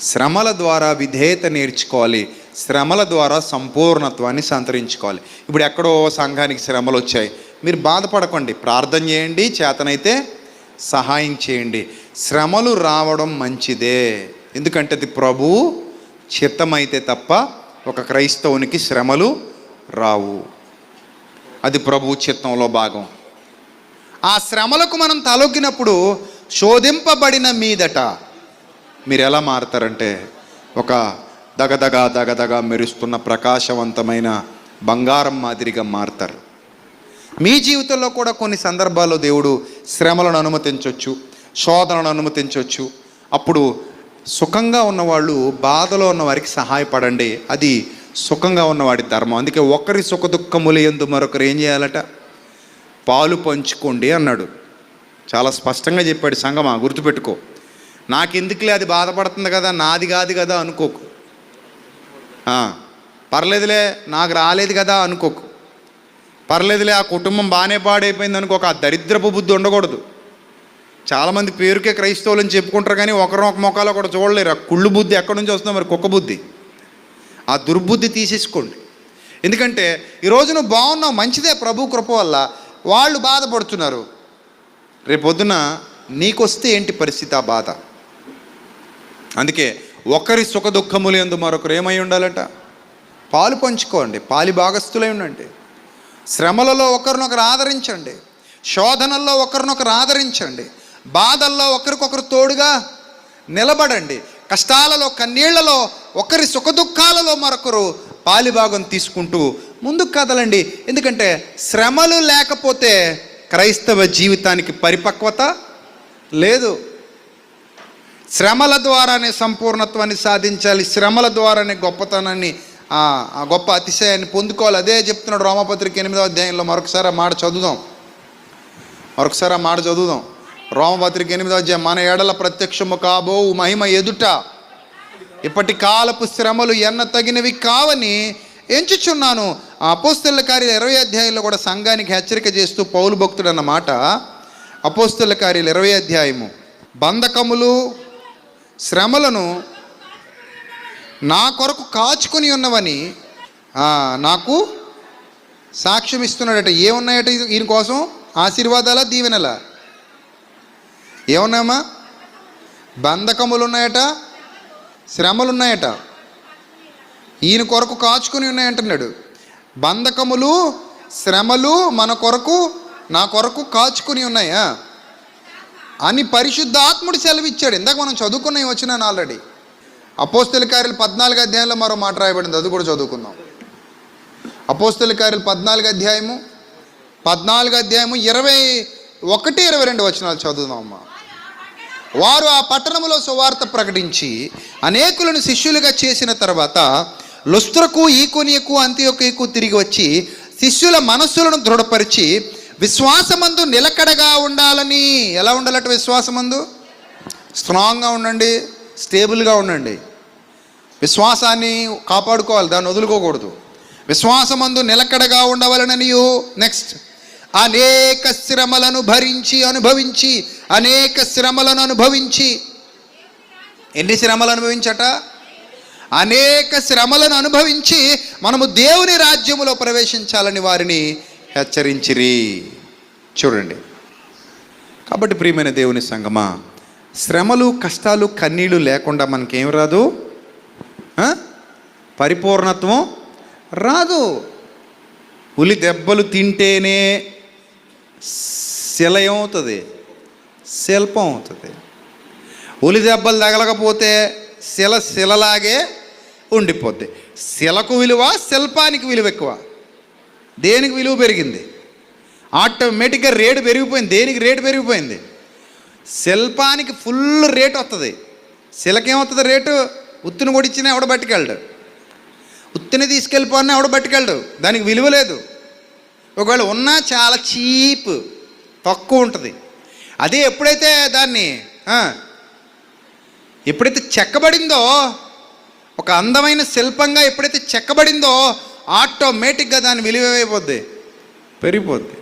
శ్రమల ద్వారా విధేయత నేర్చుకోవాలి. శ్రమల ద్వారా సంపూర్ణత్వాన్ని సంతరించుకోవాలి. ఇప్పుడు ఎక్కడో సంఘానికి శ్రమలు వచ్చాయి. మీరు బాధపడకండి. ప్రార్థన చేయండి. చేతనైతే సహాయం చేయండి. శ్రమలు రావడం మంచిదే. ఎందుకంటే అది ప్రభువు చిత్తమైతే తప్ప ఒక క్రైస్తవునికి శ్రమలు రావు. అది ప్రభువు చిత్తంలో భాగం. ఆ శ్రమలకు మనం తలొగ్గినప్పుడు శోధింపబడిన మీదట మీరు ఎలా మారతారంటే ఒక దగదగ దగదగ మెరుస్తున్న ప్రకాశవంతమైన బంగారం మాదిరిగా మారతారు. మీ జీవితంలో కూడా కొన్ని సందర్భాల్లో దేవుడు శ్రమలను అనుమతించవచ్చు శోధనను అనుమతించవచ్చు అప్పుడు సుఖంగా ఉన్నవాళ్ళు బాధలో ఉన్న వారికి సహాయపడండి. అది సుఖంగా ఉన్నవాడి ధర్మం. అందుకే ఒకరి సుఖ దుఃఖములు ఎందు మరొకరు ఏం చేయాలట? పాలు పంచుకోండి అన్నాడు. చాలా స్పష్టంగా చెప్పాడు సంగమా గుర్తుపెట్టుకో. నాకెందుకులే అది బాధపడుతుంది కదా? నాది కాదు కదా అనుకోకు. పర్లేదులే నాకు రాలేదు కదా అనుకోకు. పర్లేదులే ఆ కుటుంబం బాగానే పాడైపోయింది అనుకోక ఆ దరిద్రపు బుద్ధి ఉండకూడదు. చాలామంది పేరుకే క్రైస్తవులు అని చెప్పుకుంటారు కానీ ఒకరు ఒక మొక్కలో కూడా చూడలేరు. ఆ కుళ్ళు బుద్ధి ఎక్కడి నుంచి వస్తుందో మరి కుక్క బుద్ధి. ఆ దుర్బుద్ధి తీసేసుకోండి. ఎందుకంటే ఈరోజు నువ్వు బాగున్నావు మంచిదే ప్రభు కృప వల్ల. వాళ్ళు బాధపడుతున్నారు. రేపొద్దున నీకొస్తే ఏంటి పరిస్థితి ఆ బాధ? అందుకే ఒకరి సుఖ దుఃఖములు ఎందు మరొకరు ఏమై ఉండాలట? పాలు పంచుకోండి పాలి భాగస్థులై ఉండండి. శ్రమలలో ఒకరినొకరు ఆదరించండి శోధనల్లో ఒకరినొకరు ఆదరించండి బాధల్లో ఒకరికొకరు తోడుగా నిలబడండి. కష్టాలలో కన్నీళ్ళలో ఒకరి సుఖదుఖాలలో మరొకరు పాలిభాగం తీసుకుంటూ ముందుకు కదలండి. ఎందుకంటే శ్రమలు లేకపోతే క్రైస్తవ జీవితానికి పరిపక్వత లేదు. శ్రమల ద్వారానే సంపూర్ణత్వాన్ని సాధించాలి శ్రమల ద్వారానే గొప్పతనాన్ని ఆ గొప్ప అతిశయాన్ని పొందుకోవాలి. అదే చెప్తున్నాడు రోమపత్రిక ఎనిమిదవ అధ్యాయంలో. మరొకసారి ఆ మాట చదువుదాం. మరొకసారి ఆ మాట చదువుదాం. రోమపత్రిక ఎనిమిదవ అధ్యాయం. మన ఏడల ప్రత్యక్షము కాబో మహిమ ఎదుట. ఇప్పటి కాలపు శ్రమలు ఎన్న తగినవి కావని ఎంచుచున్నాను. ఆ అపోస్తుల కార్యాలు ఇరవై అధ్యాయంలో కూడా సంఘానికి హెచ్చరిక చేస్తూ పౌలు భక్తుడు అన్న మాట అపోస్తుల కార్యాలు ఇరవై అధ్యాయము. బంధకములు శ్రమలను నా కొరకు కాచుకొని ఉన్నవని నాకు సాక్ష్యం ఇస్తున్నాడట. ఏమున్నాయట ఈయన కోసం? ఆశీర్వాదాలా దీవెనల? ఏమున్నాయమ్మా? బంధకములు ఉన్నాయట శ్రమలు ఉన్నాయట ఈయన కొరకు కాచుకొని ఉన్నాయంటున్నాడు. బంధకములు శ్రమలు మన కొరకు నా కొరకు కాచుకొని ఉన్నాయా? అని పరిశుద్ధాత్ముడు సెలవిచ్చాడు. ఇందాక మనం చదువుకున్నాయి వచ్చినాను ఆల్రెడీ అపోస్తుల కార్యలు పద్నాలుగు అధ్యాయంలో మరో మాట రాయబడింది. అది కూడా చదువుకుందాం. అపోస్తుల కార్యలు పద్నాలుగు అధ్యాయము పద్నాలుగు అధ్యాయము ఇరవై ఒకటి ఇరవై రెండు వచనాలు చదువుదాం వారు ఆ పట్టణములో సువార్త ప్రకటించి అనేకులను శిష్యులుగా చేసిన తర్వాత లుస్త్రకు ఈకొనియకు అంత్యొకకు తిరిగి వచ్చి శిష్యుల మనస్సులను దృఢపరిచి విశ్వాసమందు నిలకడగా ఉండాలని ఎలా ఉండాలట విశ్వాసమందు? స్ట్రాంగ్గా ఉండండి స్టేబుల్గా ఉండండి. విశ్వాసాన్ని కాపాడుకోవాలి దాన్ని వదులుకోకూడదు. విశ్వాసమందు నిలకడగా ఉండవాలని నెక్స్ట్ అనేక శ్రమలను భరించి అనుభవించి అనేక శ్రమలను అనుభవించి. ఎన్ని శ్రమలు అనుభవించట? అనేక శ్రమలను అనుభవించి మనము దేవుని రాజ్యములో ప్రవేశించాలని వారిని హెచ్చరించిరి. చూడండి. కాబట్టి ప్రియమైన దేవుని సంగమా శ్రమలు కష్టాలు కన్నీళ్ళు లేకుండా మనకేం రాదు? పరిపూర్ణత్వం రాదు. ఉలి దెబ్బలు తింటేనే శిలయం అవుతుంది శిల్పం అవుతుంది. ఉలి దెబ్బలు తగలకపోతే శిల శిలలాగే ఉండిపోద్ది. శిలకు విలువ శిల్పానికి విలువ ఎక్కువ. దేనికి విలువ పెరిగింది? ఆటోమేటిక్గా రేటు పెరిగిపోయింది. దేనికి రేటు పెరిగిపోయింది? శిల్పానికి ఫుల్ రేట్ వస్తుంది శిలకేమవుతుంది రేటు ఉత్తుని కొడిచ్చినా ఎవడ పట్టుకెళ్ళడు ఉత్తిని తీసుకెళ్ళిపోయినా ఎవడ పట్టుకెళ్ళడు దానికి విలువ లేదు. ఒకవేళ ఉన్నా చాలా చీప్ తక్కువ ఉంటుంది. అదే ఎప్పుడైతే దాన్ని ఎప్పుడైతే చెక్కబడిందో ఒక అందమైన శిల్పంగా ఎప్పుడైతే చెక్కబడిందో ఆటోమేటిక్గా దాని విలువ అయిపోద్ది పెరిగిపోద్ది.